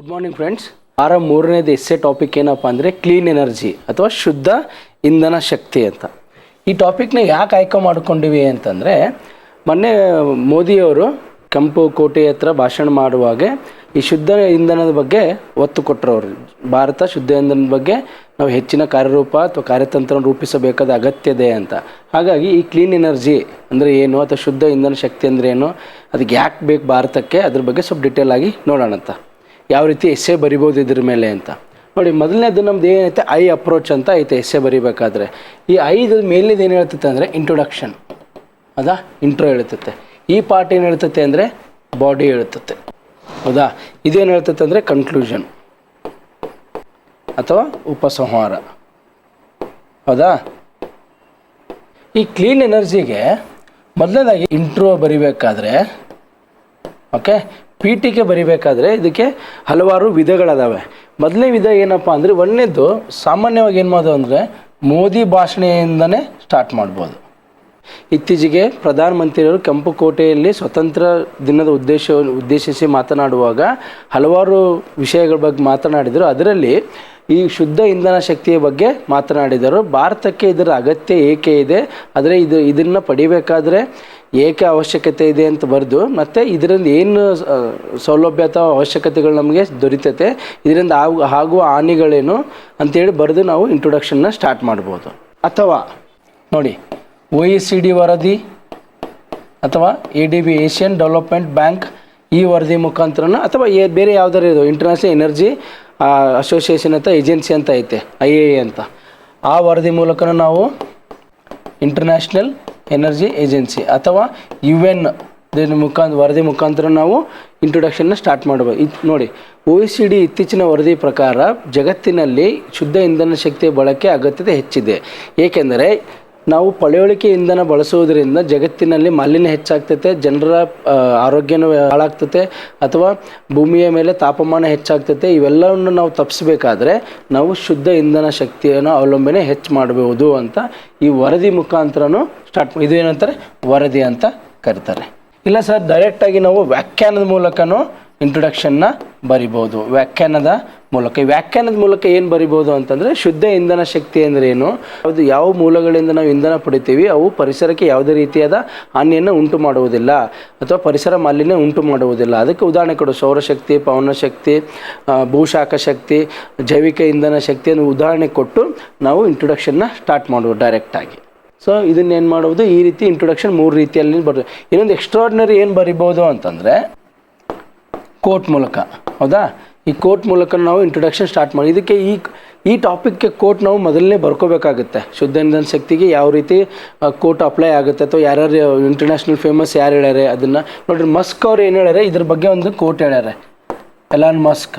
Good morning friends ವಾರ ಮೂರನೇದು essay topic ಏನಪ್ಪ ಅಂದರೆ ಕ್ಲೀನ್ ಎನರ್ಜಿ ಅಥವಾ ಶುದ್ಧ ಇಂಧನ ಶಕ್ತಿ ಅಂತ. ಈ ಟಾಪಿಕ್ನ ಯಾಕೆ ಆಯ್ಕೆ ಮಾಡಿಕೊಂಡಿವಿ ಅಂತಂದರೆ, ಮೊನ್ನೆ ಮೋದಿಯವರು ಕೆಂಪು ಕೋಟೆ ಹತ್ರ ಭಾಷಣ ಮಾಡುವಾಗ ಈ ಶುದ್ಧ ಇಂಧನದ ಬಗ್ಗೆ ಒತ್ತು ಕೊಟ್ಟರು ಅವರು. ಭಾರತ ಶುದ್ಧ ಇಂಧನದ ಬಗ್ಗೆ ನಾವು ಹೆಚ್ಚಿನ ಕಾರ್ಯರೂಪ ಅಥವಾ ಕಾರ್ಯತಂತ್ರ ರೂಪಿಸಬೇಕಾದ ಅಗತ್ಯ ಇದೆ ಅಂತ. ಹಾಗಾಗಿ ಈ ಕ್ಲೀನ್ ಎನರ್ಜಿ ಅಂದರೆ ಏನು, ಅಥವಾ ಶುದ್ಧ ಇಂಧನ ಶಕ್ತಿ ಅಂದರೆ ಏನು, ಅದಕ್ಕೆ ಯಾಕೆ ಬೇಕು ಭಾರತಕ್ಕೆ, ಅದ್ರ ಬಗ್ಗೆ ಸ್ವಲ್ಪ ಡಿಟೇಲ್ ಆಗಿ ನೋಡೋಣ ಅಂತ ಯಾವ ರೀತಿ ಎಸ್ಸೆ ಬರಿಬೋದು ಇದ್ರ ಮೇಲೆ ಅಂತ. ನೋಡಿ, ಮೊದಲನೇದು ನಮ್ದು ಏನೈತೆ? ಐ ಅಪ್ರೋಚ್ ಅಂತ ಐತೆ ಎಸ್ಸೆ ಬರಿಬೇಕಾದ್ರೆ. ಈ ಐದು ಮೇಲಿಂದ ಏನು ಹೇಳ್ತೈತೆ ಅಂದರೆ ಇಂಟ್ರೊಡಕ್ಷನ್ ಹೌದಾ ಇಂಟ್ರೋ ಹೇಳ್ತೈತೆ. ಈ ಪಾರ್ಟ್ ಏನು ಹೇಳ್ತೈತೆ ಅಂದರೆ ಬಾಡಿ ಹೇಳ್ತೈತೆ. ಹೌದಾ? ಇದೇನು ಹೇಳ್ತೈತೆ ಅಂದರೆ ಕನ್ಕ್ಲೂಷನ್ ಅಥವಾ ಉಪಸಂಹಾರ. ಹೌದಾ? ಈ ಕ್ಲೀನ್ ಎನರ್ಜಿಗೆ ಮೊದಲನೇದಾಗಿ ಇಂಟ್ರೋ ಬರಿಬೇಕಾದ್ರೆ ಓಕೆ ಪೀಠಿಕೆ ಬರಿಬೇಕಾದ್ರೆ ಇದಕ್ಕೆ ಹಲವಾರು ವಿಧಗಳದಾವೆ. ಮೊದಲನೇ ವಿಧ ಏನಪ್ಪ ಅಂದರೆ ಒಂದನೇದು ಸಾಮಾನ್ಯವಾಗಿ ಏನು ಮಾಡೋದು ಅಂದರೆ ಮೋದಿ ಭಾಷಣೆಯಿಂದನೇ ಸ್ಟಾರ್ಟ್ ಮಾಡ್ಬೋದು. ಇತ್ತೀಚೆಗೆ ಪ್ರಧಾನಮಂತ್ರಿಯವರು ಕೆಂಪು ಕೋಟೆಯಲ್ಲಿ ಸ್ವತಂತ್ರ ದಿನದ ಉದ್ದೇಶ ಉದ್ದೇಶಿಸಿ ಮಾತನಾಡುವಾಗ ಹಲವಾರು ವಿಷಯಗಳ ಬಗ್ಗೆ ಮಾತನಾಡಿದರು. ಅದರಲ್ಲಿ ಈ ಶುದ್ಧ ಇಂಧನ ಶಕ್ತಿಯ ಬಗ್ಗೆ ಮಾತನಾಡಿದರು. ಭಾರತಕ್ಕೆ ಇದರ ಅಗತ್ಯ ಏಕೆ ಇದೆ? ಆದರೆ ಇದು ಇದನ್ನು ಪಡಿಬೇಕಾದ್ರೆ ಏಕೆ ಅವಶ್ಯಕತೆ ಇದೆ ಅಂತ ಬರೆದು, ಮತ್ತು ಇದರಿಂದ ಏನು ಸೌಲಭ್ಯ ಅಥವಾ ಅವಶ್ಯಕತೆಗಳು ನಮಗೆ ದೊರೀತತೆ, ಇದರಿಂದ ಆಗು ಆಗುವ ಹಾನಿಗಳೇನು ಅಂತೇಳಿ ಬರೆದು ನಾವು ಇಂಟ್ರೊಡಕ್ಷನ್ನ ಸ್ಟಾರ್ಟ್ ಮಾಡ್ಬೋದು. ಅಥವಾ ನೋಡಿ, ಒ ಇ ಸಿ ಡಿ ವರದಿ ಅಥವಾ A D B Asian development bank ಈ ವರದಿ ಮುಖಾಂತರನ ಅಥವಾ ಬೇರೆ ಯಾವ್ದಾರು ಇದು, ಇಂಟರ್ನ್ಯಾಷನಲ್ ಎನರ್ಜಿ ಅಸೋಸಿಯೇಷನ್ ಅಂತ ಏಜೆನ್ಸಿ ಅಂತ ಐತೆ ಐ ಎ ಅಂತ. ಆ ವರದಿ ಮೂಲಕನೂ ನಾವು ಇಂಟರ್ನ್ಯಾಷನಲ್ ಎನರ್ಜಿ ಏಜೆನ್ಸಿ ಅಥವಾ ಯು ಎನ್ ಮುಖಾಂತರ, ವರದಿ ಮುಖಾಂತರ ನಾವು ಇಂಟ್ರೊಡಕ್ಷನ್ನ ಸ್ಟಾರ್ಟ್ ಮಾಡಬೇಕು ಇದು ನೋಡಿ ಒ ಸಿ ಡಿ ಇತ್ತೀಚಿನ ವರದಿ ಪ್ರಕಾರ ಜಗತ್ತಿನಲ್ಲಿ ಶುದ್ಧ ಇಂಧನ ಶಕ್ತಿಯ ಬಳಕೆ ಅಗತ್ಯತೆ ಹೆಚ್ಚಿದೆ. ಏಕೆಂದರೆ ನಾವು ಪಳೆಯುಳಿಕೆ ಇಂಧನ ಬಳಸುವುದರಿಂದ ಜಗತ್ತಿನಲ್ಲಿ ಮಾಲಿನ್ಯ ಹೆಚ್ಚಾಗ್ತೈತೆ, ಜನರ ಆರೋಗ್ಯನೂ ಹಾಳಾಗ್ತತೆ, ಅಥವಾ ಭೂಮಿಯ ಮೇಲೆ ತಾಪಮಾನ ಹೆಚ್ಚಾಗ್ತತೆ, ಇವೆಲ್ಲವನ್ನು ನಾವು ತಪ್ಪಿಸ್ಬೇಕಾದ್ರೆ ನಾವು ಶುದ್ಧ ಇಂಧನ ಶಕ್ತಿಯನ್ನು ಅವಲಂಬನೆ ಹೆಚ್ಚು ಮಾಡಬಹುದು ಅಂತ ಈ ವರದಿ ಮುಖಾಂತರನೂ ಸ್ಟಾರ್ಟ್ ಇದು ಏನಂತಾರೆ ವರದಿ ಅಂತ ಕರೀತಾರೆ. ಇಲ್ಲ ಸರ್ ಡೈರೆಕ್ಟಾಗಿ ನಾವು ವ್ಯಾಖ್ಯಾನದ ಮೂಲಕನೂ ಇಂಟ್ರೊಡಕ್ಷನ್ನ ಬರಿಬೋದು. ವ್ಯಾಖ್ಯಾನದ ಮೂಲಕ. ಈ ವ್ಯಾಖ್ಯಾನದ ಮೂಲಕ ಏನು ಬರಿಬೋದು ಅಂತಂದರೆ ಶುದ್ಧ ಇಂಧನ ಶಕ್ತಿ ಅಂದರೆ ಏನು? ಅದು ಯಾವ ಮೂಲಗಳಿಂದ ನಾವು ಇಂಧನ ಪಡಿತೀವಿ, ಅವು ಪರಿಸರಕ್ಕೆ ಯಾವುದೇ ರೀತಿಯಾದ ಹಾನಿಯನ್ನು ಉಂಟು ಮಾಡುವುದಿಲ್ಲ ಅಥವಾ ಪರಿಸರ ಮಾಲಿನ್ಯ ಉಂಟು ಮಾಡುವುದಿಲ್ಲ. ಅದಕ್ಕೆ ಉದಾಹರಣೆ ಕೊಡು. ಸೌರಶಕ್ತಿ ಪವನಶಕ್ತಿ ಶಕ್ತಿ ಭೂಶಾಖ ಶಕ್ತಿ, ಜೈವಿಕ ಇಂಧನ ಶಕ್ತಿಯನ್ನು ಉದಾಹರಣೆ ಕೊಟ್ಟು ನಾವು ಇಂಟ್ರೊಡಕ್ಷನ್ನ ಸ್ಟಾರ್ಟ್ ಮಾಡುವ ಡೈರೆಕ್ಟಾಗಿ ಸೊ ಇದನ್ನ ಏನು ಮಾಡುವುದು? ಈ ರೀತಿ ಇಂಟ್ರೊಡಕ್ಷನ್ ಮೂರು ರೀತಿಯಲ್ಲಿ ಬರ್ತದೆ. ಇನ್ನೊಂದು ಎಕ್ಸ್ಟ್ರಾರ್ಡಿನರಿ ಏನು ಬರಿಬೋದು ಅಂತಂದರೆ ಕೋಟ್ ಮೂಲಕ. ಹೌದಾ? ಈ ಕೋಟ್ ಮೂಲಕ ನಾವು ಇಂಟ್ರೊಡಕ್ಷನ್ ಸ್ಟಾರ್ಟ್ ಮಾಡಿ. ಇದಕ್ಕೆ ಈ ಈ ಟಾಪಿಕ್ಗೆ ಕೋಟ್ ನಾವು ಮೊದಲನೇ ಬರ್ಕೋಬೇಕಾಗುತ್ತೆ. ಶುದ್ಧ ಇಂಧನ ಶಕ್ತಿಗೆ ಯಾವ ರೀತಿ ಕೋಟ್ ಅಪ್ಲೈ ಆಗುತ್ತೆ ಅಥವಾ ಯಾರ್ಯಾರು ಇಂಟರ್ನ್ಯಾಷನಲ್ ಫೇಮಸ್ ಯಾರು ಹೇಳ್ಯಾರೆ ಅದನ್ನು ನೋಡ್ರಿ ಮಸ್ಕ್ ಅವ್ರು ಏನು ಹೇಳ್ಯಾರೆ, ಇದ್ರ ಬಗ್ಗೆ ಒಂದು ಕೋಟ್ ಹೇಳ್ಯಾರೆ. ಎಲಾನ್ ಮಸ್ಕ್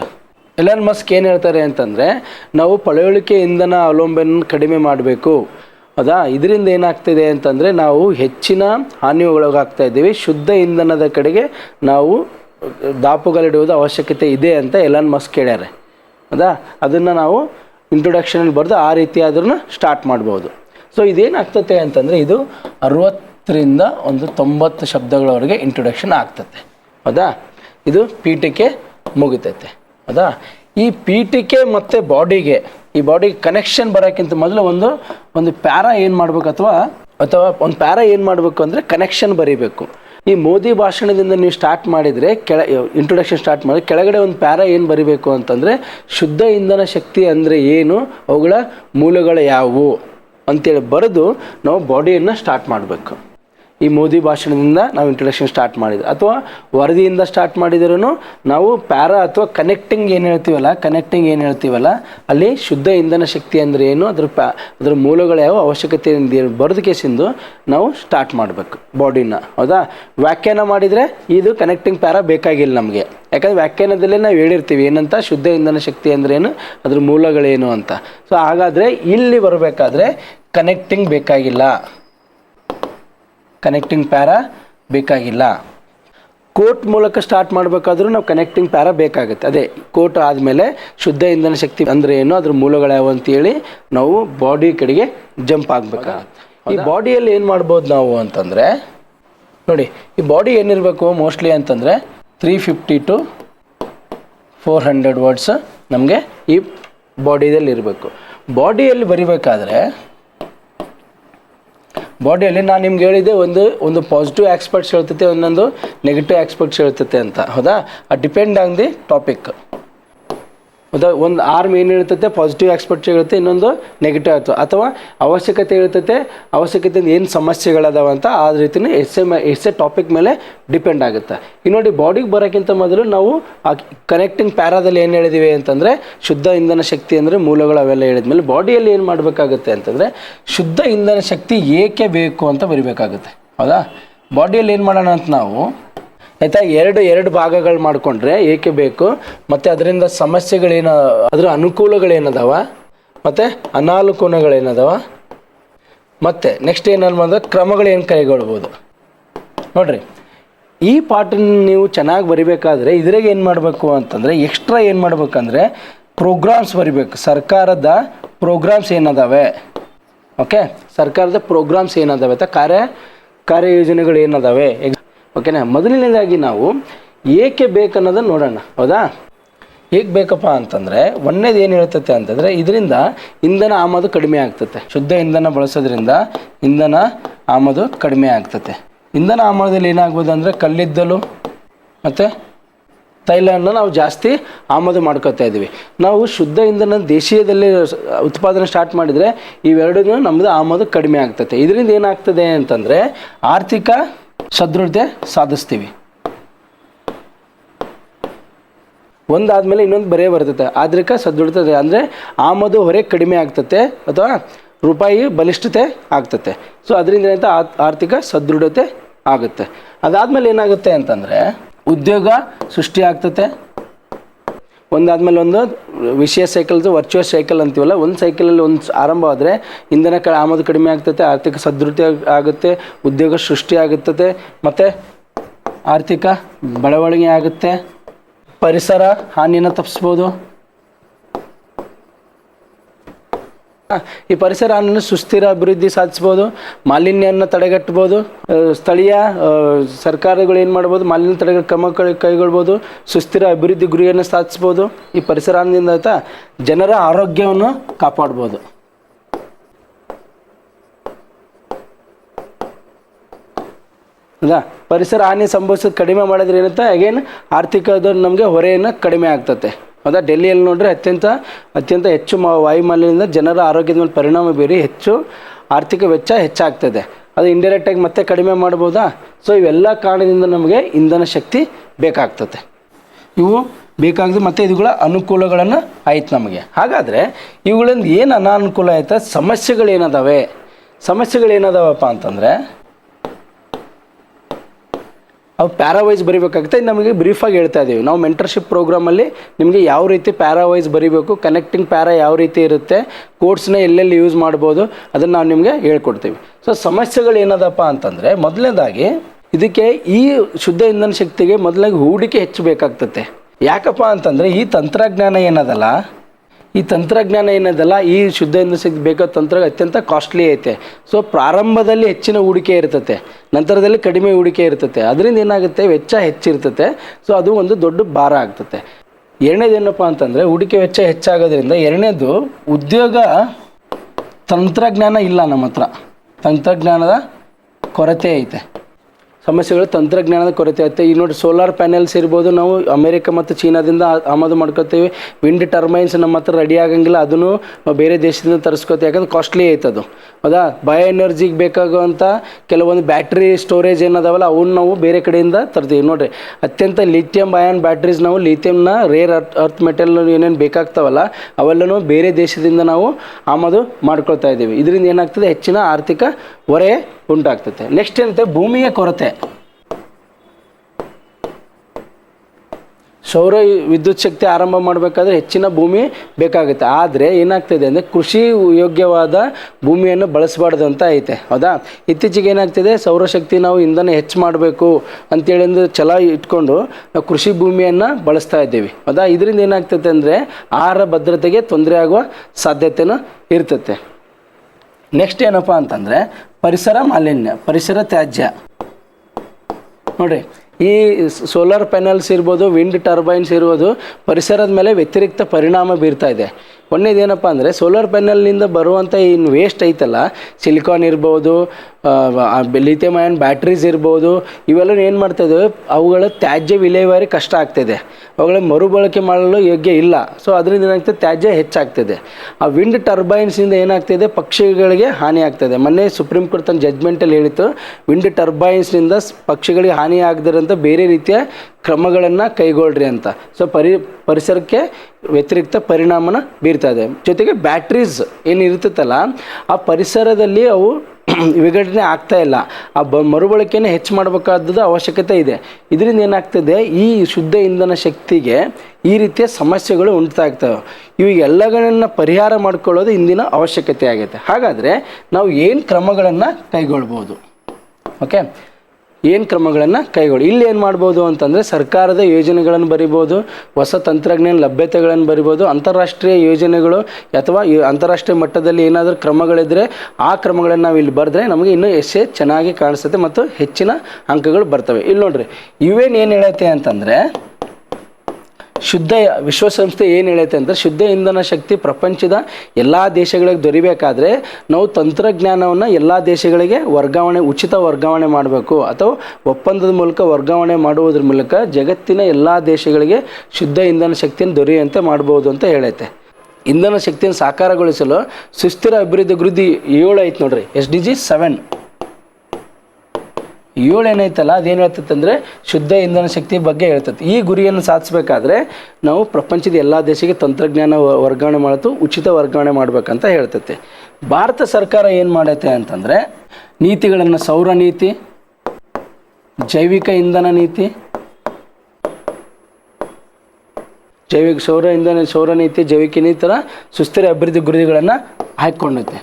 ಎಲಾನ್ ಮಸ್ಕ್ ಏನು ಹೇಳ್ತಾರೆ ಅಂತಂದರೆ, ನಾವು ಪಳೆಯುಳಿಕೆ ಇಂಧನ ಅವಲಂಬನೆ ಕಡಿಮೆ ಮಾಡಬೇಕು. ಹೌದಾ? ಇದರಿಂದ ಏನಾಗ್ತಿದೆ ಅಂತಂದರೆ, ನಾವು ಹೆಚ್ಚಿನ ಹಾನಿಗೊಳಗಾಗ್ತಾ ಇದ್ದೀವಿ. ಶುದ್ಧ ಇಂಧನದ ಕಡೆಗೆ ನಾವು ದಾಪುಗಾಲಿಡುವುದು ಅವಶ್ಯಕತೆ ಇದೆ ಅಂತ ಎಲನ್ ಮಸ್ಕ್ ಹೇಳ್ಯಾರೆ. ಹೌದಾ ಅದನ್ನು ನಾವು ಇಂಟ್ರೊಡಕ್ಷನಲ್ಲಿ ಬರೆದು ಆ ರೀತಿ ಆದ್ರೂ ಸ್ಟಾರ್ಟ್ ಮಾಡ್ಬೋದು. ಸೊ ಇದೇನಾಗ್ತತೆ ಅಂತಂದರೆ ಇದು ಅರುವತ್ತರಿಂದ ಒಂದು ತೊಂಬತ್ತು ಶಬ್ದಗಳವರೆಗೆ ಇಂಟ್ರೊಡಕ್ಷನ್ ಆಗ್ತತೆ. ಹೌದಾ ಇದು ಪೀಠಿಕೆ ಮುಗಿತೈತೆ. ಹೌದಾ ಈ ಪೀಠಿಕೆ ಮತ್ತು ಬಾಡಿಗೆ, ಈ ಬಾಡಿಗೆ ಕನೆಕ್ಷನ್ ಬರೋಕ್ಕಿಂತ ಮೊದಲು ಒಂದು ಒಂದು ಪ್ಯಾರಾ ಏನು ಮಾಡಬೇಕು ಅಥವಾ ಅಥವಾ ಒಂದು ಪ್ಯಾರಾ ಏನು ಮಾಡಬೇಕು ಅಂದರೆ ಕನೆಕ್ಷನ್ ಬರೀಬೇಕು. ಈ ಮೋದಿ ಭಾಷಣದಿಂದ ನೀವು ಸ್ಟಾರ್ಟ್ ಮಾಡಿದರೆ ಕೆಳ ಇಂಟ್ರೊಡಕ್ಷನ್ ಸ್ಟಾರ್ಟ್ ಮಾಡಿ ಕೆಳಗಡೆ ಒಂದು ಪ್ಯಾರ ಏನು ಬರಿಬೇಕು ಅಂತಂದರೆ, ಶುದ್ಧ ಇಂಧನ ಶಕ್ತಿ ಅಂದರೆ ಏನು, ಅವುಗಳ ಮೂಲಗಳು ಯಾವುವು ಅಂತೇಳಿ ಬರೆದು ನಾವು ಬಾಡಿಯನ್ನು ಸ್ಟಾರ್ಟ್ ಮಾಡಬೇಕು. ಈ ಮೋದಿ ಭಾಷಣದಿಂದ ನಾವು ಇಂಟ್ರಡಕ್ಷನ್ ಸ್ಟಾರ್ಟ್ ಮಾಡಿದ್ವಿ. ಅಥವಾ ವರದಿಯಿಂದ ಸ್ಟಾರ್ಟ್ ಮಾಡಿದ್ರೂ ನಾವು ಪ್ಯಾರಾ ಅಥವಾ ಕನೆಕ್ಟಿಂಗ್ ಏನು ಹೇಳ್ತೀವಲ್ಲ ಕನೆಕ್ಟಿಂಗ್ ಏನು ಹೇಳ್ತೀವಲ್ಲ, ಅಲ್ಲಿ ಶುದ್ಧ ಇಂಧನ ಶಕ್ತಿ ಅಂದರೆ ಏನು, ಅದ್ರ ಪ್ಯಾ, ಅದ್ರ ಮೂಲಗಳು ಯಾವ ಅವಶ್ಯಕತೆ ಬರೆದ ಕೇಸಿಂದು ನಾವು ಸ್ಟಾರ್ಟ್ ಮಾಡಬೇಕು ಬಾಡಿನ ಹೌದಾ? ವ್ಯಾಖ್ಯಾನ ಮಾಡಿದರೆ ಇದು ಕನೆಕ್ಟಿಂಗ್ ಪ್ಯಾರಾ ಬೇಕಾಗಿಲ್ಲ ನಮಗೆ. ಯಾಕಂದರೆ ವ್ಯಾಖ್ಯಾನದಲ್ಲೇ ನಾವು ಹೇಳಿರ್ತೀವಿ, ಏನಂತ? ಶುದ್ಧ ಇಂಧನ ಶಕ್ತಿ ಅಂದ್ರೆ ಏನು? ಅದ್ರ ಮೂಲಗಳೇನು ಅಂತ. ಸೊ ಹಾಗಾದರೆ ಇಲ್ಲಿ ಬರಬೇಕಾದ್ರೆ ಕನೆಕ್ಟಿಂಗ್ ಬೇಕಾಗಿಲ್ಲ. ಕನೆಕ್ಟಿಂಗ್ ಪ್ಯಾರ ಬೇಕಾಗಿಲ್ಲ. ಕೋಟ್ ಮೂಲಕ ಸ್ಟಾರ್ಟ್ ಮಾಡಬೇಕಾದ್ರೂ ನಾವು ಕನೆಕ್ಟಿಂಗ್ ಪ್ಯಾರ ಬೇಕಾಗುತ್ತೆ. ಅದೇ ಕೋಟ್ ಆದಮೇಲೆ ಶುದ್ಧ ಇಂಧನ ಶಕ್ತಿ ಅಂದರೆ ಏನು? ಅದ್ರ ಮೂಲಗಳು ಯಾವ ಅಂತೇಳಿ ನಾವು ಬಾಡಿ ಕಡೆಗೆ ಜಂಪ್ ಆಗಬೇಕಾಗುತ್ತೆ. ಈ ಬಾಡಿಯಲ್ಲಿ ಏನು ಮಾಡ್ಬೋದು ನಾವು ಅಂತಂದರೆ ನೋಡಿ ಈ ಬಾಡಿ ಏನಿರಬೇಕು ಮೋಸ್ಟ್ಲಿ ಅಂತಂದರೆ three fifty to four hundred words ನಮಗೆ ಈ ಬಾಡಿಯಲ್ಲಿ ಇರಬೇಕು ಬಾಡಿಯಲ್ಲಿ ಬರಿಬೇಕಾದ್ರೆ ಬಾಡಿಯಲ್ಲಿ ನಾನು ನಿಮ್ಗೆ ಹೇಳಿದ್ದೆ ಒಂದು ಒಂದು ಪಾಸಿಟಿವ್ ಆಕ್ಸ್ಪರ್ಟ್ಸ್ ಹೇಳ್ತೈತೆ, ಒಂದೊಂದು ನೆಗೆಟಿವ್ ಆಕ್ಸ್ಪರ್ಟ್ಸ್ ಹೇಳ್ತೈತೆ ಅಂತ. ಹೌದಾ? ಡಿಪೆಂಡ್ ಆನ್ ದಿ ಟಾಪಿಕ್ ಹೌದಾ ಒಂದು ಆರ್ಮ್ ಏನು ಹೇಳ್ತೈತೆ? ಪಾಸಿಟಿವ್ ಎಕ್ಸ್ಪೆಕ್ಟ್ ಹೇಳುತ್ತೆ ಇನ್ನೊಂದು ನೆಗೆಟಿವ್ ಆಯ್ತು. ಅಥವಾ ಅವಶ್ಯಕತೆ ಹೇಳ್ತೈತೆ, ಅವಶ್ಯಕತೆಯಿಂದ ಏನು ಸಮಸ್ಯೆಗಳದಾವ ಅಂತ ಆ ರೀತಿಯೇ S A S A topic ಮೇಲೆ ಡಿಪೆಂಡ್ ಆಗುತ್ತೆ. ಇನ್ನು ನೋಡಿ ಬಾಡಿಗೆ ಬರೋಕ್ಕಿಂತ ಮೊದಲು ನಾವು ಆ ಕನೆಕ್ಟಿಂಗ್ ಪ್ಯಾರಾದಲ್ಲಿ ಏನು ಹೇಳಿದ್ದೀವಿ ಅಂತಂದರೆ, ಶುದ್ಧ ಇಂಧನ ಶಕ್ತಿ ಅಂದರೆ ಮೂಲಗಳು ಅವೆಲ್ಲ ಹೇಳಿದ್ಮೇಲೆ ಬಾಡಿಯಲ್ಲಿ ಏನು ಮಾಡಬೇಕಾಗುತ್ತೆ ಅಂತಂದರೆ, ಶುದ್ಧ ಇಂಧನ ಶಕ್ತಿ ಏಕೆ ಬೇಕು ಅಂತ ಬರಿಬೇಕಾಗುತ್ತೆ. ಹೌದಾ? ಬಾಡಿಯಲ್ಲಿ ಏನು ಮಾಡೋಣ ಅಂತ ನಾವು ಆಯಿತಾ? ಎರಡು ಎರಡು ಭಾಗಗಳು ಮಾಡಿಕೊಂಡ್ರೆ ಏಕೆ ಬೇಕು? ಮತ್ತು ಅದರಿಂದ ಸಮಸ್ಯೆಗಳೇನು, ಅದರ ಅನುಕೂಲಗಳೇನದಾವ? ಮತ್ತು ಅನಾನುಕೂಲಗಳೇನದಾವ? ಮತ್ತು ನೆಕ್ಸ್ಟ್ ಏನೇನು ಮಾಡಿದ್ರೆ ಕ್ರಮಗಳೇನು ಕೈಗೊಳ್ಬೋದು? ನೋಡ್ರಿ, ಈ ಪಾಠನ ನೀವು ಚೆನ್ನಾಗಿ ಬರಿಬೇಕಾದ್ರೆ ಇದ್ರಾಗ ಏನು ಮಾಡಬೇಕು ಅಂತಂದರೆ ಎಕ್ಸ್ಟ್ರಾ ಏನು ಮಾಡ್ಬೇಕಂದ್ರೆ ಪ್ರೋಗ್ರಾಮ್ಸ್ ಬರಿಬೇಕು. ಸರ್ಕಾರದ ಪ್ರೋಗ್ರಾಮ್ಸ್ ಏನದಾವೆ? ಓಕೆ ಸರ್ಕಾರದ ಪ್ರೋಗ್ರಾಮ್ಸ್ ಏನದಾವೆ ಅಥವಾ ಕಾರ್ಯ ಕಾರ್ಯಯೋಜನೆಗಳು ಏನದಾವೆ ಓಕೆನಾ? ಮೊದಲನೇದಾಗಿ ನಾವು ಏಕೆ ಬೇಕನ್ನೋದನ್ನು ನೋಡೋಣ. ಹೌದಾ? ಹೇಗೆ ಬೇಕಪ್ಪ ಅಂತಂದರೆ ಒಂದೇದು ಏನು ಹೇಳ್ತತೆ ಅಂತಂದರೆ ಇದರಿಂದ ಇಂಧನ ಆಮದು ಕಡಿಮೆ ಆಗ್ತತೆ ಶುದ್ಧ ಇಂಧನ ಬಳಸೋದ್ರಿಂದ ಇಂಧನ ಆಮದು ಕಡಿಮೆ ಆಗ್ತತೆ ಇಂಧನ ಆಮದಲ್ಲಿ ಏನಾಗ್ಬೋದು ಅಂದರೆ ಕಲ್ಲಿದ್ದಲು ಮತ್ತು ತೈಲವನ್ನು ನಾವು ಜಾಸ್ತಿ ಆಮದು ಮಾಡ್ಕೋತಾ ಇದ್ದೀವಿ. ನಾವು ಶುದ್ಧ ಇಂಧನ ದೇಶೀಯದಲ್ಲಿ ಉತ್ಪಾದನೆ ಸ್ಟಾರ್ಟ್ ಮಾಡಿದರೆ ಇವೆರಡೂ ನಮ್ಮದು ಆಮದು ಕಡಿಮೆ ಆಗ್ತತೆ ಇದರಿಂದ ಏನಾಗ್ತದೆ ಅಂತಂದರೆ ಆರ್ಥಿಕ ಸದೃಢತೆ ಸಾಧಿಸ್ತೀವಿ. ಒಂದಾದ್ಮೇಲೆ ಇನ್ನೊಂದು ಬರೇ ಬರ್ತೈತೆ. ಆದ್ರಿಕ ಸದೃಢತೆ ಅಂದರೆ ಆಮದು ಹೊರೆ ಕಡಿಮೆ ಆಗ್ತತೆ ಅಥವಾ ರೂಪಾಯಿ ಬಲಿಷ್ಠತೆ ಆಗ್ತತೆ. ಸೊ ಅದರಿಂದ ಏನಂತ ಆರ್ಥಿಕ ಸದೃಢತೆ ಆಗುತ್ತೆ. ಅದಾದಮೇಲೆ ಏನಾಗುತ್ತೆ ಅಂತಂದರೆ ಉದ್ಯೋಗ ಸೃಷ್ಟಿ ಆಗ್ತತೆ. ಒಂದಾದ್ಮೇಲೆ ಒಂದು ವಿಷಯ ಸೈಕಲ್ದು ವರ್ಚುವಲ್ ಸೈಕಲ್ ಅಂತೀವಲ್ಲ, ಒಂದು ಸೈಕಲಲ್ಲಿ ಒಂದು ಆರಂಭ ಆದರೆ ಇಂಧನ ಕ, ಆಮದು ಕಡಿಮೆ ಆಗ್ತತೆ, ಆರ್ಥಿಕ ಸದೃಢತೆ ಆಗುತ್ತೆ, ಉದ್ಯೋಗ ಸೃಷ್ಟಿ ಆಗುತ್ತದೆ, ಮತ್ತು ಆರ್ಥಿಕ ಬೆಳವಣಿಗೆ ಆಗುತ್ತೆ, ಪರಿಸರ ಹಾನಿನ ತಪ್ಪಿಸ್ಬೋದು ಆ, ಈ ಪರಿಸರ ಹಾನಿಯನ್ನು ಸುಸ್ಥಿರ ಅಭಿವೃದ್ಧಿ ಸಾಧಿಸ್ಬೋದು, ಮಾಲಿನ್ಯವನ್ನು ತಡೆಗಟ್ಬೋದು ಸ್ಥಳೀಯ ಸರ್ಕಾರಗಳು ಏನು ಮಾಡ್ಬೋದು, ಮಾಲಿನ್ಯ ತಡೆಗಟ್ಟ ಕ್ರಮ ಕೈಗೊಳ್ಬೋದು, ಸುಸ್ಥಿರ ಅಭಿವೃದ್ಧಿ ಗುರಿಯನ್ನು ಸಾಧಿಸ್ಬೋದು. ಈ ಪರಿಸರ ಹಾನಿಯಿಂದ ಆಯ್ತಾ ಜನರ ಆರೋಗ್ಯವನ್ನು ಕಾಪಾಡ್ಬೋದು. ಹೌದಾ ಪರಿಸರ ಹಾನಿ ಸಂಭವಿಸೋದು ಕಡಿಮೆ ಮಾಡಿದ್ರೆ ಏನಂತ ಅಗೇನ್ ಆರ್ಥಿಕದ ನಮಗೆ ಹೊರೆಯನ್ನು ಕಡಿಮೆ ಆಗ್ತತೆ. ಹೌದಾ? ಡೆಲ್ಲಿಯಲ್ಲಿ ನೋಡಿದ್ರೆ ಅತ್ಯಂತ ಅತ್ಯಂತ ಹೆಚ್ಚು ಮ ವಾಯು ಮಾಲಿನ್ಯದಿಂದ ಜನರ ಆರೋಗ್ಯದ ಮೇಲೆ ಪರಿಣಾಮ ಬೀರಿ ಹೆಚ್ಚು ಆರ್ಥಿಕ ವೆಚ್ಚ ಹೆಚ್ಚಾಗ್ತದೆ. ಅದು ಇಂಡೈರೆಕ್ಟಾಗಿ ಮತ್ತೆ ಕಡಿಮೆ ಮಾಡ್ಬೋದಾ? ಸೊ ಇವೆಲ್ಲ ಕಾರಣದಿಂದ ನಮಗೆ ಇಂಧನ ಶಕ್ತಿ ಬೇಕಾಗ್ತದೆ. ಇವು ಬೇಕಾಗ್ತದೆ ಮತ್ತು ಇವುಗಳ ಅನುಕೂಲಗಳನ್ನು ಆಯ್ತು ನಮಗೆ. ಹಾಗಾದರೆ ಇವುಗಳಿಂದ ಏನು ಅನಾನುಕೂಲ ಆಯ್ತು? ಸಮಸ್ಯೆಗಳೇನದಾವೆ? ಸಮಸ್ಯೆಗಳೇನದಾವಪ್ಪ ಅಂತಂದರೆ ಅವು ಪ್ಯಾರಾವೈಸ್ ಬರಿಬೇಕಾಗುತ್ತೆ. ನಮಗೆ ಬ್ರೀಫಾಗಿ ಹೇಳ್ತಾ ಇದ್ದೀವಿ ನಾವು ಮೆಂಟರ್ಶಿಪ್ ಪ್ರೋಗ್ರಾಮಲ್ಲಿ ನಿಮಗೆ ಯಾವ ರೀತಿ ಪ್ಯಾರಾವೈಸ್ ಬರಿಬೇಕು ಕನೆಕ್ಟಿಂಗ್ ಪ್ಯಾರಾ ಯಾವ ರೀತಿ ಇರುತ್ತೆ ಕೋಡ್ಸ್ನ ಎಲ್ಲೆಲ್ಲಿ ಯೂಸ್ ಮಾಡ್ಬೋದು, ಅದನ್ನು ನಾವು ನಿಮಗೆ ಹೇಳ್ಕೊಡ್ತೀವಿ. ಸೊ ಸಮಸ್ಯೆಗಳು ಏನದಪ್ಪ ಅಂತಂದರೆ, ಮೊದಲನೇದಾಗಿ ಇದಕ್ಕೆ ಈ ಶುದ್ಧ ಇಂಧನ ಶಕ್ತಿಗೆ ಮೊದಲಾಗಿ ಹೂಡಿಕೆ ಹೆಚ್ಚು ಬೇಕಾಗ್ತತೆ. ಯಾಕಪ್ಪ ಅಂತಂದರೆ ಈ ತಂತ್ರಜ್ಞಾನ ಏನದಲ್ಲ ಈ ತಂತ್ರಜ್ಞಾನ ಏನದಲ್ಲ, ಈ ಶುದ್ಧ ಇಂಧನ ಬೇಕಾದ ತಂತ್ರ ಅತ್ಯಂತ ಕಾಸ್ಟ್ಲಿ ಐತೆ. ಸೊ ಪ್ರಾರಂಭದಲ್ಲಿ ಹೆಚ್ಚಿನ ಹೂಡಿಕೆ ಇರ್ತತೆ. ನಂತರದಲ್ಲಿ ಕಡಿಮೆ ಹೂಡಿಕೆ ಇರ್ತತೆ. ಅದರಿಂದ ಏನಾಗುತ್ತೆ? ವೆಚ್ಚ ಹೆಚ್ಚಿರ್ತತೆ. ಸೊ ಅದು ಒಂದು ದೊಡ್ಡ ಭಾರ ಆಗ್ತತೆ. ಎರಡನೇದು ಏನಪ್ಪ ಅಂತಂದರೆ, ಹೂಡಿಕೆ ವೆಚ್ಚ ಹೆಚ್ಚಾಗೋದ್ರಿಂದ ಎರಡನೇದು ಉದ್ಯೋಗ ತಂತ್ರಜ್ಞಾನ ಇಲ್ಲ ನಮ್ಮ ಹತ್ರ. ತಂತ್ರಜ್ಞಾನದ ಕೊರತೆ ಐತೆ. ಸಮಸ್ಯೆಗಳು ತಂತ್ರಜ್ಞಾನದ ಕೊರತೆ ಆಗುತ್ತೆ. ಈಗ ನೋಡಿ ಸೋಲಾರ್ ಪ್ಯಾನೆಲ್ಸ್ ಇರ್ಬೋದು, ನಾವು ಅಮೇರಿಕ ಮತ್ತು ಚೀನಾದಿಂದ ಆಮದು ಮಾಡ್ಕೋತೀವಿ ವಿಂಡ್ ಟರ್ಮೈನ್ಸ್ ನಮ್ಮ ಹತ್ರ ರೆಡಿ ಆಗಂಗಿಲ್ಲ, ಅದನ್ನು ಬೇರೆ ದೇಶದಿಂದ ತರಿಸ್ಕೋತೀವಿ ಯಾಕಂದ್ರೆ ಕಾಸ್ಟ್ಲಿ ಆಯ್ತದು ಅದು. ಹೌದಾ? ಬಯೋ ಎನರ್ಜಿಗೆ ಬೇಕಾಗುವಂಥ ಕೆಲವೊಂದು ಬ್ಯಾಟ್ರಿ ಸ್ಟೋರೇಜ್ ಏನದಾವಲ್ಲ, ಅವನ್ನ ನಾವು ಬೇರೆ ಕಡೆಯಿಂದ ತರ್ತೀವಿ. ನೋಡಿರಿ, ಅತ್ಯಂತ ಲಿಥಿಯಂ ಅಯಾನ್ ಬ್ಯಾಟ್ರೀಸ್ ನಾವು ಲಿಥಿಯಂನ ರೇರ್ ಅರ್ತ್ ಅರ್ತ್ ಮೆಟಲ್ ಏನೇನು ಬೇಕಾಗ್ತಾವಲ್ಲ, ಅವೆಲ್ಲನೂ ಬೇರೆ ದೇಶದಿಂದ ನಾವು ಆಮದು ಮಾಡ್ಕೊಳ್ತಾ ಇದ್ದೀವಿ. ಇದರಿಂದ ಏನಾಗ್ತದೆ? ಹೆಚ್ಚಿನ ಆರ್ಥಿಕ ಹೊರೆ ಉಂಟಾಗ್ತದೆ ನೆಕ್ಸ್ಟ್ ಏನಂತೆ? ಭೂಮಿಯ ಕೊರತೆ. ಸೌರ ವಿದ್ಯುತ್ ಶಕ್ತಿ ಆರಂಭ ಮಾಡಬೇಕಾದ್ರೆ ಹೆಚ್ಚಿನ ಭೂಮಿ ಬೇಕಾಗುತ್ತೆ. ಆದರೆ ಏನಾಗ್ತಿದೆ ಅಂದರೆ ಕೃಷಿ ಯೋಗ್ಯವಾದ ಭೂಮಿಯನ್ನು ಬಳಸಬಾರ್ದು ಅಂತ ಐತೆ. ಹೌದಾ? ಇತ್ತೀಚೆಗೆ ಏನಾಗ್ತಿದೆ? ಸೌರಶಕ್ತಿ ನಾವು ಇಂಧನ ಹೆಚ್ಚು ಮಾಡಬೇಕು ಅಂತೇಳಿ ಛಲ ಇಟ್ಕೊಂಡು ನಾವು ಕೃಷಿ ಭೂಮಿಯನ್ನು ಬಳಸ್ತಾ ಇದ್ದೀವಿ. ಹೌದಾ? ಇದರಿಂದ ಏನಾಗ್ತೈತೆ ಅಂದರೆ ಆಹಾರ ಭದ್ರತೆಗೆ ತೊಂದರೆ ಆಗುವ ಸಾಧ್ಯತೆನೂ ಇರ್ತೈತೆ. ನೆಕ್ಸ್ಟ್ ಏನಪ್ಪ ಅಂತಂದರೆ ಪರಿಸರ ಮಾಲಿನ್ಯ, ಪರಿಸರ ತ್ಯಾಜ್ಯ. ನೋಡ್ರಿ, ಈ ಸೋಲಾರ್ ಪ್ಯಾನಲ್ಸ್ ಇರ್ಬೋದು ವಿಂಡ್ ಟರ್ಬೈನ್ಸ್ ಇರ್ಬೋದು, ಪರಿಸರದ ಮೇಲೆ ವ್ಯತಿರಿಕ್ತ ಪರಿಣಾಮ ಬೀರ್ತಾ ಇದೆ. ಒಂದೇದೇನಪ್ಪ ಅಂದರೆ ಸೋಲಾರ್ ಪ್ಯಾನಲ್ನಿಂದ ಬರುವಂಥ ಏನು ವೇಸ್ಟ್ ಐತಲ್ಲ ಸಿಲಿಕಾನ್ ಇರ್ಬೋದು ಲಿಥಿಯಮ್ ಅಯನ್ ಬ್ಯಾಟ್ರೀಸ್ ಇರ್ಬೋದು, ಇವೆಲ್ಲ ಏನು ಮಾಡ್ತದೆ ಅವುಗಳ ತ್ಯಾಜ್ಯ ವಿಲೇವಾರಿ ಕಷ್ಟ ಆಗ್ತಿದೆ. ಅವುಗಳ ಮರುಬಳಕೆ ಮಾಡಲು ಯೋಗ್ಯ ಇಲ್ಲ. ಸೊ ಅದರಿಂದ ಏನಾಗ್ತದೆ? ತ್ಯಾಜ್ಯ ಹೆಚ್ಚಾಗ್ತದೆ. ಆ ವಿಂಡ್ ಟರ್ಬೈನ್ಸಿಂದ ಏನಾಗ್ತಿದೆ? ಪಕ್ಷಿಗಳಿಗೆ ಹಾನಿ ಆಗ್ತದೆ. ಮೊನ್ನೆ ಸುಪ್ರೀಂ ಕೋರ್ಟ್ ತನ್ನ ಜಜ್ಮೆಂಟಲ್ಲಿ ಹೇಳಿತ್ತು ವಿಂಡ್ ಟರ್ಬೈನ್ಸ್ನಿಂದ ಪಕ್ಷಿಗಳಿಗೆ ಹಾನಿ ಆಗದಿರೋಂಥ ಬೇರೆ ರೀತಿಯ ಕ್ರಮಗಳನ್ನು ಕೈಗೊಳ್ಳ್ರಿ ಅಂತ. ಸೊ ಪರಿ, ಪರಿಸರಕ್ಕೆ ವ್ಯತಿರಿಕ್ತ ಪರಿಣಾಮನ ಬೀರ್ತಾ ಇದೆ. ಜೊತೆಗೆ ಬ್ಯಾಟ್ರೀಸ್ ಏನು ಆ ಪರಿಸರದಲ್ಲಿ ಅವು ವಿಘಟನೆ ಆಗ್ತಾ ಇಲ್ಲ. ಆ ಬ ಮರುಬಳಕೆಯನ್ನು ಹೆಚ್ಚು ಮಾಡಬೇಕಾದದ್ದು ಅವಶ್ಯಕತೆ ಇದೆ. ಇದರಿಂದ ಏನಾಗ್ತದೆ, ಈ ಶುದ್ಧ ಇಂಧನ ಶಕ್ತಿಗೆ ಈ ರೀತಿಯ ಸಮಸ್ಯೆಗಳು ಉಂಟಾಗ್ತವೆ ಇವೆಲ್ಲಗಳನ್ನು ಪರಿಹಾರ ಮಾಡ್ಕೊಳ್ಳೋದು ಇಂದಿನ ಅವಶ್ಯಕತೆ ಆಗೈತೆ. ಹಾಗಾದರೆ ನಾವು ಏನು ಕ್ರಮಗಳನ್ನು ಕೈಗೊಳ್ಬೋದು? ಓಕೆ ಏನು ಕ್ರಮಗಳನ್ನು ಕೈಗೊಳ್ಳಿ. ಇಲ್ಲಿ ಏನು ಮಾಡ್ಬೋದು ಅಂತಂದರೆ ಸರ್ಕಾರದ ಯೋಜನೆಗಳನ್ನು ಬರಿಬೋದು, ಹೊಸ ತಂತ್ರಜ್ಞಾನ ಲಭ್ಯತೆಗಳನ್ನು ಬರಿಬೋದು, ಅಂತಾರಾಷ್ಟ್ರೀಯ ಯೋಜನೆಗಳು ಅಥವಾ ಅಂತಾರಾಷ್ಟ್ರೀಯ ಮಟ್ಟದಲ್ಲಿ ಏನಾದರೂ ಕ್ರಮಗಳಿದ್ದರೆ ಆ ಕ್ರಮಗಳನ್ನು ನಾವು ಇಲ್ಲಿ ಬರೆದ್ರೆ ನಮಗೆ ಇನ್ನೂ ಎಷ್ಟೇ ಚೆನ್ನಾಗಿ ಕಾಣಿಸುತ್ತೆ ಮತ್ತು ಹೆಚ್ಚಿನ ಅಂಕಗಳು ಬರ್ತವೆ. ಇಲ್ಲಿ ನೋಡ್ರಿ, ಇವೇನು ಏನು ಹೇಳುತ್ತೆ ಅಂತಂದರೆ ಶುದ್ಧ ವಿಶ್ವಸಂಸ್ಥೆ ಏನು ಹೇಳೈತೆ ಅಂದರೆ ಶುದ್ಧ ಇಂಧನ ಶಕ್ತಿ ಪ್ರಪಂಚದ ಎಲ್ಲ ದೇಶಗಳಿಗೆ ದೊರಿಬೇಕಾದ್ರೆ ನಾವು ತಂತ್ರಜ್ಞಾನವನ್ನು ಎಲ್ಲ ದೇಶಗಳಿಗೆ ವರ್ಗಾವಣೆ, ಉಚಿತ ವರ್ಗಾವಣೆ ಮಾಡಬೇಕು. ಅಥವಾ ಒಪ್ಪಂದದ ಮೂಲಕ ವರ್ಗಾವಣೆ ಮಾಡುವುದ್ರ ಮೂಲಕ ಜಗತ್ತಿನ ಎಲ್ಲ ದೇಶಗಳಿಗೆ ಶುದ್ಧ ಇಂಧನ ಶಕ್ತಿಯನ್ನು ದೊರೆಯುವಂತೆ ಮಾಡ್ಬೋದು ಅಂತ ಹೇಳೈತೆ. ಇಂಧನ ಶಕ್ತಿಯನ್ನು ಸಾಕಾರಗೊಳಿಸಲು ಸುಸ್ಥಿರ ಅಭಿವೃದ್ಧಿ ಗುರುದಿ ಏಳು ಐತೆ ನೋಡ್ರಿ. ಎಸ್ ಡಿ ಜಿ ಸೆವೆನ್ ಏಳು ಏನೈತಲ್ಲ ಅದೇನು ಅಂದರೆ ಶುದ್ಧ ಇಂಧನ ಶಕ್ತಿ ಬಗ್ಗೆ ಹೇಳ್ತೈತೆ. ಈ ಗುರಿಯನ್ನು ಸಾಧಿಸಬೇಕಾದ್ರೆ ನಾವು ಪ್ರಪಂಚದ ಎಲ್ಲ ದೇಶಕ್ಕೆ ತಂತ್ರಜ್ಞಾನ ವರ್ಗಾವಣೆ ಮಾಡೋದು ಉಚಿತ ವರ್ಗಾವಣೆ ಮಾಡಬೇಕಂತ ಹೇಳ್ತೈತೆ. ಭಾರತ ಸರ್ಕಾರ ಏನು ಮಾಡೈತೆ ಅಂತಂದರೆ ನೀತಿಗಳನ್ನು ಸೌರ ನೀತಿ, ಜೈವಿಕ ಇಂಧನ ನೀತಿ, ಜೈವಿಕ ಸೌರ ಇಂಧನ, ಸೌರ ನೀತಿ, ಜೈವಿಕ ನೀತರ ಸುಸ್ಥಿರ ಅಭಿವೃದ್ಧಿ ಗುರಿಗಳನ್ನು ಹಾಕ್ಕೊಂಡೈತೆ.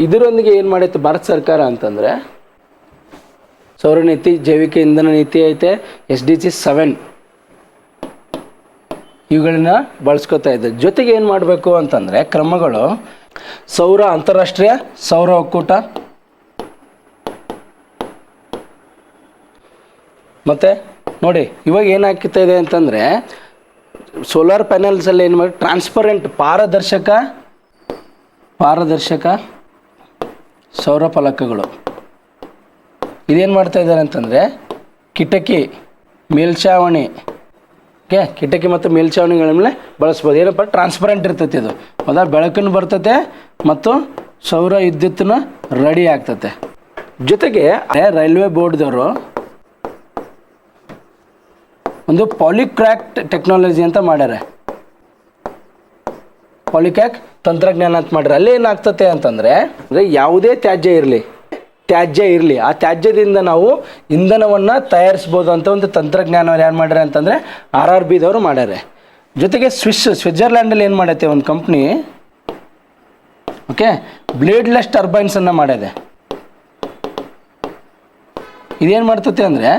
ಇದರೊಂದಿಗೆ ಏನು ಮಾಡೈತೆ ಭಾರತ ಸರ್ಕಾರ ಅಂತಂದರೆ ಸೌರ ನೀತಿ, ಜೈವಿಕ ಇಂಧನ ನೀತಿ ಐತೆ ಎಸ್ ಡಿ ಜಿ ಸೆವೆನ್ ಇವುಗಳನ್ನ ಬಳಸ್ಕೊತಾ ಇದೆ ಜೊತೆಗೆ ಏನು ಮಾಡಬೇಕು ಅಂತಂದರೆ ಕ್ರಮಗಳು. ಸೌರ ಅಂತಾರಾಷ್ಟ್ರೀಯ, ಸೌರ ಒಕ್ಕೂಟ. ಮತ್ತು ನೋಡಿ, ಇವಾಗ ಏನಾಗ್ತಾ ಇದೆ ಅಂತಂದರೆ ಸೋಲಾರ್ ಪ್ಯಾನಲ್ಸಲ್ಲಿ ಏನು ಮಾಡಿ ಟ್ರಾನ್ಸ್ಪರೆಂಟ್ ಪಾರದರ್ಶಕ ಪಾರದರ್ಶಕ, ಸೌರ ಫಲಕಗಳು. ಇದೇನು ಮಾಡ್ತಾ ಇದ್ದಾರೆ ಅಂತಂದರೆ ಕಿಟಕಿ, ಮೇಲ್ಛಾವಣಿ, ಓಕೆ? ಕಿಟಕಿ ಮತ್ತು ಮೇಲ್ಛಾವಣಿಗಳ ಮೇಲೆ ಬಳಸ್ಬೋದು. ಏನಪ್ಪ? ಟ್ರಾನ್ಸ್ಪರೆಂಟ್ ಇರ್ತೈತಿ ಇದು. ಹೌದಾ ಬೆಳಕನ್ನು ಬರ್ತತೆ ಮತ್ತು ಸೌರ ವಿದ್ಯುತ್ತನ್ನ ರೆಡಿ ಆಗ್ತತೆ. ಜೊತೆಗೆ ರೈಲ್ವೆ ಬೋರ್ಡ್ದವರು ಒಂದು ಪಾಲಿಕ್ರ್ಯಾಕ್ ಟೆಕ್ನಾಲಜಿ ಅಂತ ಮಾಡ್ಯಾರೆ. ಪಾಲಿಕ್ಯಾಕ್ ತಂತ್ರಜ್ಞಾನ ಅಂತ ಮಾಡ್ಯಾರೆ. ಅಲ್ಲಿ ಏನಾಗ್ತತೆ ಅಂತಂದರೆ, ಅಂದರೆ ಯಾವುದೇ ತ್ಯಾಜ್ಯ ಇರಲಿ ತ್ಯಾಜ್ಯ ಇರಲಿ. ಆ ತ್ಯಾಜ್ಯದಿಂದ ನಾವು ಇಂಧನವನ್ನು ತಯಾರಿಸ್ಬೋದು ಅಂತ ಒಂದು ತಂತ್ರಜ್ಞಾನವನ್ನು ಯಾರು ಮಾಡ್ಯಾರ ಅಂತಂದರೆ ಆರ್ ಆರ್ ಬಿದವರು ಮಾಡ್ಯಾರೆ. ಜೊತೆಗೆ ಸ್ವಿಸ್, ಸ್ವಿಟ್ಜರ್ಲ್ಯಾಂಡಲ್ಲಿ ಏನು ಮಾಡೈತೆ ಒಂದು ಕಂಪ್ನಿ ಓಕೆ ಬ್ಲೇಡ್ಲೆಸ್ ಟರ್ಬೈನ್ಸನ್ನು ಮಾಡಿದೆ ಇದೇನು ಮಾಡ್ತತೆ ಅಂದರೆ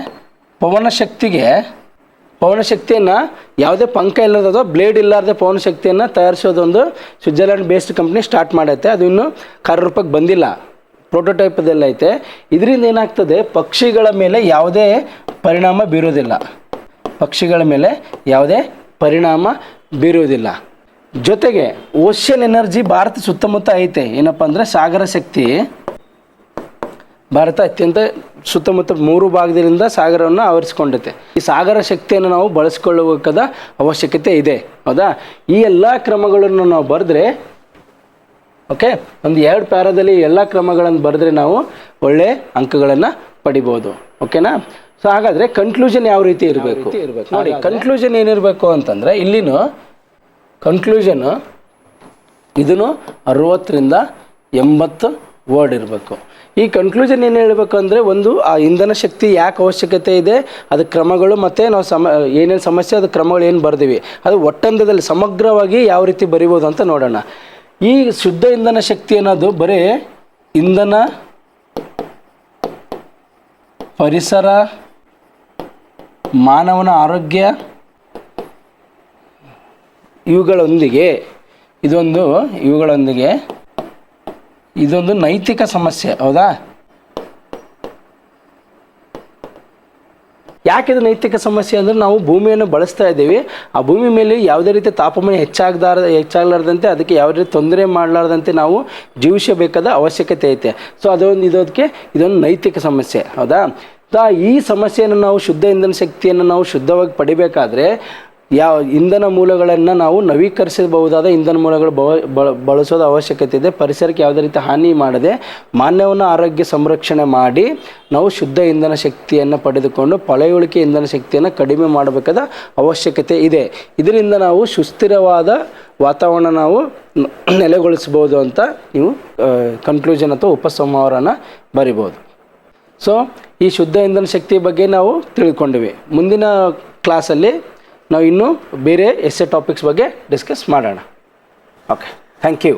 ಪವನ ಶಕ್ತಿಗೆ, ಪವನ ಶಕ್ತಿಯನ್ನು ಯಾವುದೇ ಪಂಕ ಇಲ್ಲದ ಬ್ಲೇಡ್ ಇಲ್ಲಾರ್ದೆ ಪವನ ಶಕ್ತಿಯನ್ನು ತಯಾರಿಸೋದೊಂದು ಸ್ವಿಟ್ಜರ್ಲ್ಯಾಂಡ್ ಬೇಸ್ಡ್ ಕಂಪ್ನಿ ಸ್ಟಾರ್ಟ್ ಮಾಡೈತೆ ಅದು ಇನ್ನೂ ಕಾರ್ಯರೂಪಕ್ಕೆ ಬಂದಿಲ್ಲ. ಪ್ರೋಟೋಟೈಪದಲ್ಲ ಐತೆ. ಇದರಿಂದ ಏನಾಗ್ತದೆ, ಪಕ್ಷಿಗಳ ಮೇಲೆ ಯಾವುದೇ ಪರಿಣಾಮ ಬೀರೋದಿಲ್ಲ ಪಕ್ಷಿಗಳ ಮೇಲೆ ಯಾವುದೇ ಪರಿಣಾಮ ಬೀರುವುದಿಲ್ಲ. ಜೊತೆಗೆ ಓಷನ್ ಎನರ್ಜಿ ಭಾರತ ಸುತ್ತಮುತ್ತ ಐತೆ. ಏನಪ್ಪ ಅಂದರೆ ಸಾಗರ ಶಕ್ತಿ. ಭಾರತ ಅತ್ಯಂತ ಸುತ್ತಮುತ್ತ ಮೂರು ಭಾಗದಿಂದ ಸಾಗರವನ್ನು ಆವರಿಸಿಕೊಂಡೈತೆ ಈ ಸಾಗರ ಶಕ್ತಿಯನ್ನು ನಾವು ಬಳಸ್ಕೊಳ್ಳಬೇಕಾದ ಅವಶ್ಯಕತೆ ಇದೆ. ಹೌದಾ? ಈ ಎಲ್ಲ ಕ್ರಮಗಳನ್ನು ನಾವು ಬರೆದ್ರೆ ಓಕೆ ಒಂದು ಎರಡು ಪ್ಯಾರದಲ್ಲಿ ಎಲ್ಲ ಕ್ರಮಗಳನ್ನು ಬರೆದ್ರೆ ನಾವು ಒಳ್ಳೆ ಅಂಕಗಳನ್ನು ಪಡಿಬೋದು. ಓಕೆನಾ ಸೊ ಹಾಗಾದರೆ ಕನ್ಕ್ಲೂಷನ್ ಯಾವ ರೀತಿ ಇರಬೇಕು? ನೋಡಿ ಕನ್ಕ್ಲೂಷನ್ ಏನಿರಬೇಕು ಅಂತಂದರೆ ಇಲ್ಲಿನೂ ಕನ್ಕ್ಲೂಷನು ಇದನ್ನು ಅರುವತ್ತರಿಂದ ಎಂಬತ್ತು ವರ್ಡ್ ಇರಬೇಕು. ಈ ಕನ್ಕ್ಲೂಷನ್ ಏನು ಹೇಳಬೇಕು ಅಂದರೆ ಒಂದು ಆ ಇಂಧನ ಶಕ್ತಿ ಯಾಕೆ ಅವಶ್ಯಕತೆ ಇದೆ? ಅದು ಕ್ರಮಗಳು ಮತ್ತು ನಾವು ಸಮ ಏನೇನು ಸಮಸ್ಯೆ ಅದು ಕ್ರಮಗಳು ಏನು ಬರ್ದೀವಿ? ಅದು ಒಟ್ಟಂದದಲ್ಲಿ ಸಮಗ್ರವಾಗಿ ಯಾವ ರೀತಿ ಬರಿಬೋದು ಅಂತ ನೋಡೋಣ. ಈ ಶುದ್ಧ ಇಂಧನ ಶಕ್ತಿ ಅನ್ನೋದು ಬರೀ ಇಂಧನ ಪರಿಸರ, ಮಾನವನ ಆರೋಗ್ಯ, ಇವುಗಳೊಂದಿಗೆ, ಇದೊಂದು ಇವುಗಳೊಂದಿಗೆ, ಇದೊಂದು ನೈತಿಕ ಸಮಸ್ಯೆ, ಹೌದಾ? ಯಾಕೆ ಇದು ನೈತಿಕ ಸಮಸ್ಯೆ ಅಂದರೆ ನಾವು ಭೂಮಿಯನ್ನು ಬಳಸ್ತಾ ಇದ್ದೀವಿ. ಆ ಭೂಮಿ ಮೇಲೆ ಯಾವುದೇ ರೀತಿ ತಾಪಮಾನ ಹೆಚ್ಚಾಗದಾರ, ಹೆಚ್ಚಾಗಲಾರ್ದಂತೆ ಅದಕ್ಕೆ ಯಾವುದೇ ರೀತಿ ತೊಂದರೆ ಮಾಡಲಾರ್ದಂತೆ ನಾವು ಜೀವಿಸಬೇಕಾದ ಅವಶ್ಯಕತೆ ಐತೆ. ಸೊ ಅದೊಂದು ಇದೋದಕ್ಕೆ ಇದೊಂದು ನೈತಿಕ ಸಮಸ್ಯೆ. ಹೌದಾ? ಈ ಸಮಸ್ಯೆಯನ್ನು ನಾವು ಶುದ್ಧ ಇಂಧನ ಶಕ್ತಿಯನ್ನು ನಾವು ಶುದ್ಧವಾಗಿ ಪಡಿಬೇಕಾದ್ರೆ ಯಾವ ಇಂಧನ ಮೂಲಗಳನ್ನು ನಾವು ನವೀಕರಿಸಬಹುದಾದ ಇಂಧನ ಮೂಲಗಳು ಬಳಸೋದ ಅವಶ್ಯಕತೆ ಇದೆ. ಪರಿಸರಕ್ಕೆ ಯಾವುದೇ ರೀತಿ ಹಾನಿ ಮಾಡದೆ ಮಾನವನ ಆರೋಗ್ಯ ಸಂರಕ್ಷಣೆ ಮಾಡಿ ನಾವು ಶುದ್ಧ ಇಂಧನ ಶಕ್ತಿಯನ್ನು ಪಡೆದುಕೊಂಡು ಪಳೆಯುಳಿಕೆ ಇಂಧನ ಶಕ್ತಿಯನ್ನು ಕಡಿಮೆ ಮಾಡಬೇಕಾದ ಅವಶ್ಯಕತೆ ಇದೆ. ಇದರಿಂದ ನಾವು ಸುಸ್ಥಿರವಾದ ವಾತಾವರಣ ನಾವು ನೆಲೆಗೊಳಿಸ್ಬೋದು ಅಂತ ನೀವು ಕನ್ಕ್ಲೂಷನ್ ಅಥವಾ ಉಪಸಂಹಾರನ ಬರಿಬೋದು. ಸೊ ಈ ಶುದ್ಧ ಇಂಧನ ಶಕ್ತಿ ಬಗ್ಗೆ ನಾವು ತಿಳ್ಕೊಂಡಿವಿ. ಮುಂದಿನ ಕ್ಲಾಸಲ್ಲಿ ನಾವು ಇನ್ನೂ ಬೇರೆ ಎಸ್ಸೆ ಟಾಪಿಕ್ಸ್ ಬಗ್ಗೆ ಡಿಸ್ಕಸ್ ಮಾಡೋಣ. Okay thank you